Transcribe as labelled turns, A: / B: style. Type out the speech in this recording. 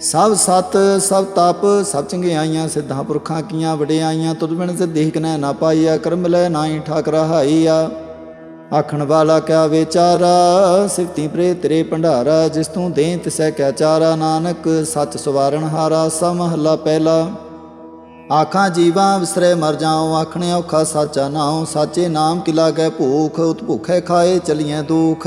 A: ਸਭ ਸਤ, ਸਭ ਤਪ, ਸਭ ਚੰਗਿਆਈਆਂ ਸਿੱਧਾਂ ਪੁਰਖਾਂ ਕੀਆਂ ਵਡਿਆਈਆਂ ਤੁਧ ਬਿਨ ਸਿੱਧੀ ਕਨੈ ਨਾ ਪਾਈਆ, ਕਰਮ ਲੈ ਨਾਹੀ ਠਾਕ ਰਹਾਈਆ ਆਖਣ ਵਾਲਾ ਕਿਆ ਵਿਚਾਰਾ, ਸਿਫਤੀ ਪ੍ਰੇ ਤੇਰੇ ਭੰਡਾਰਾ, ਜਿਸ ਤੂੰ ਦੇ ਤਿਸੈ ਕਿਆ ਚਾਰਾ, ਨਾਨਕ ਸੱਚ ਸਵਾਰਣ ਹਾਰਾ ਸਮਹਲਾ ਪਹਿਲਾ। ਆਖਾਂ ਜੀਵਾਂ ਵਿਸਰੇ ਮਰ ਜਾਉ, ਆਖਣੇ ਔਖਾ ਸਾਚਾ ਨਾਉ, ਸਾਚੇ ਨਾਮ ਕਿਲਾ ਲਾਗੈ ਭੂਖ ਉਤ ਭੁਖੇ ਖਾਏ ਚਲੀਐ ਦੁਖ।